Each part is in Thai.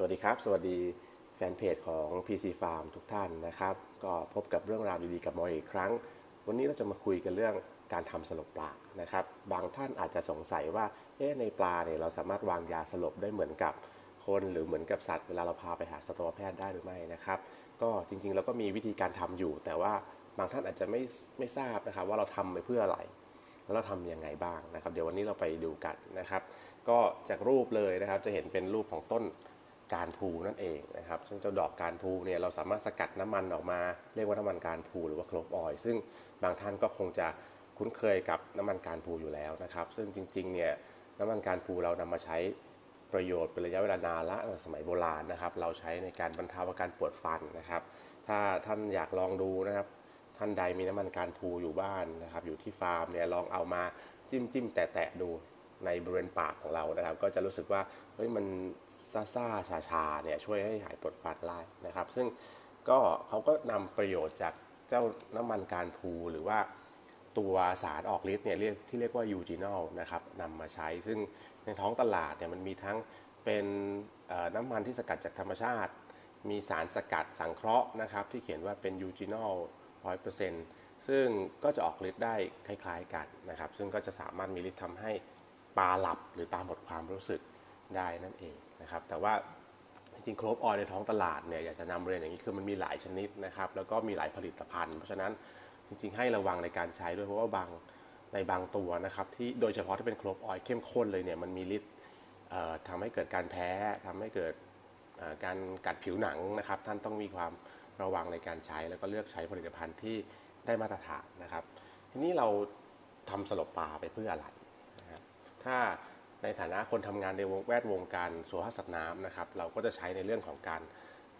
สวัสดีครับ สวัสดีแฟนเพจของ PC Farm ทุกท่านนะครับ ก็พบกับเรื่องราวดีๆกับมออีกครั้ง วันนี้เราจะมาคุยกันเรื่องการทำสลบปลานะครับ บางท่านอาจจะสงสัยว่าเอ๊ะในปลาเนี่ยเราสามารถวางยาสลบได้เหมือนกับคนหรือเหมือนกับสัตว์เวลาเราพาไปหาสัตวแพทย์ได้หรือไม่นะครับ ก็จริงๆเราก็มีวิธีการทำอยู่ แต่ว่าบางท่านอาจจะไม่ไม่ทราบนะครับว่าเราทำไปเพื่ออะไรแล้วเราทำยังไงบ้างนะครับ เดี๋ยววันนี้เราไปดูกันนะครับ ก็จากรูปเลยนะครับจะเห็นเป็นรูปของต้น การพูนั่นเองนะครับซึ่งเจ้าดอกการพูเนี่ยเราสามารถสกัดน้ำมันออกมา เรียกว่าน้ำมันการพูหรือว่าโคลบออยซึ่งบางท่านก็คงจะคุ้นเคยกับน้ำมันการพูอยู่แล้วนะครับ ซึ่งจริงๆเนี่ยน้ำมันการพูเรานำมาใช้ประโยชน์เป็นระยะเวลานานละสมัยโบราณนะครับ เราใช้ในการบรรเทาอาการปวดฟันนะครับ ถ้าท่านอยากลองดูนะครับ ท่านใดมีน้ำมันการพูอยู่บ้านนะครับ อยู่ที่ฟาร์มเนี่ยลองเอามาจิ้มจิ้มแตะแตะดู ในบริเวณปากของเรานะครับ ก็จะรู้สึกว่าเฮ้ยมันซ่าซาชาชาเนี่ยช่วยให้หายปวดฟันได้นะครับ ซึ่งก็เขาก็นำประโยชน์จากเจ้าน้ำมันการพูหรือว่าตัวสารออกฤทธิ์เนี่ยเรียกที่เรียกว่ายูจีนอลนะครับนำมาใช้ ซึ่งในท้องตลาดเนี่ยมันมีทั้งเป็นน้ำมันที่สกัดจากธรรมชาติ มีสารสกัดสังเคราะห์นะครับ ที่เขียนว่าเป็นยูจีนอลร้อยเปอร์เซ็นต์ซึ่งก็จะออกฤทธิ์ได้คล้ายๆกันนะครับ ซึ่งก็จะสามารถมีฤทธิ์ทำให้ ปลาหลับหรือปลาหมดความรู้สึกได้นั่นเองนะครับ แต่ว่าจริงๆโคลบออยในท้องตลาดเนี่ยอยากจะนำเรียนอย่างนี้คือมันมีหลายชนิดนะครับ แล้วก็มีหลายผลิตภัณฑ์ เพราะฉะนั้นจริง ๆ ให้ระวังในการใช้ด้วยเพราะว่าบางในบางตัวนะครับที่โดยเฉพาะที่เป็นโคลบออยเข้มข้นเลยเนี่ยมันมีฤทธิ์ทำให้เกิดการแพ้ทำให้เกิดการกัดผิวหนังนะครับ ท่านต้องมีความระวังในการใช้แล้วก็เลือกใช้ผลิตภัณฑ์ที่ได้มาตรฐานนะครับ ทีนี้เราทำสลบปลาไปเพื่ออะไร ถ้าในฐานะคนทำงานในวงแวดวงการสุขภาพสัตว์น้ำนะครับ เราก็จะใช้ในเรื่องของการ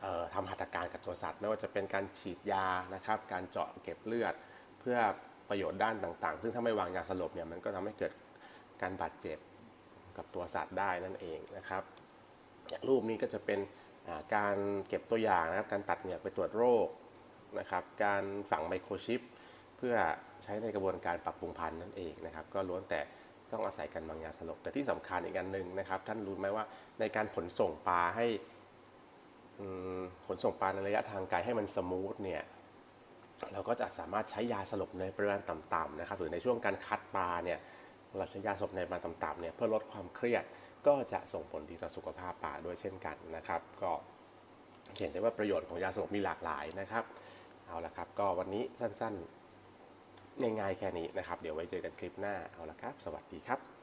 เอ่อทำหัตถการกับตัวสัตว์ ไม่ว่าจะเป็นการฉีดยานะครับ การเจาะเก็บเลือด เพื่อประโยชน์ด้านต่างๆ ซึ่งถ้าไม่วางยาสลบเนี่ยมันก็ทำให้เกิดการบาดเจ็บกับตัวสัตว์ได้นั่นเองนะครับอย่างรูปนี้ก็จะเป็นการเก็บตัวอย่างนะครับ การตัดเหงือกไปตรวจโรคนะครับ การฝังไมโครชิป เพื่อใช้ในกระบวนการปรับปรุงพันธุ์นั่นเองนะครับ ก็ล้วนแต่ ต้องอาศัยการวางยาสลบ แต่ที่สำคัญอีกอันหนึ่งนะครับ ท่านรู้ไหมว่าในการขนส่งปลาให้ขนส่งปลาในระยะทางไกลให้มันสมูทเนี่ยเราก็จะสามารถใช้ยาสลบในปริมาณต่ำๆนะครับหรือในช่วงการคัดปลาเนี่ยเราใช้ยาสลบในปริมาณต่ำๆเนี่ยเพื่อลดความเครียดก็จะส่งผลดีต่อสุขภาพปลาด้วยเช่นกันนะครับ ก็เห็นได้ว่าประโยชน์ของยาสลบมีหลากหลายนะครับ เอาละครับ ก็วันนี้สั้นๆ ง่ายๆแค่นี้นะครับ เดี๋ยวไว้เจอกันคลิปหน้าเอาละครับ สวัสดีครับ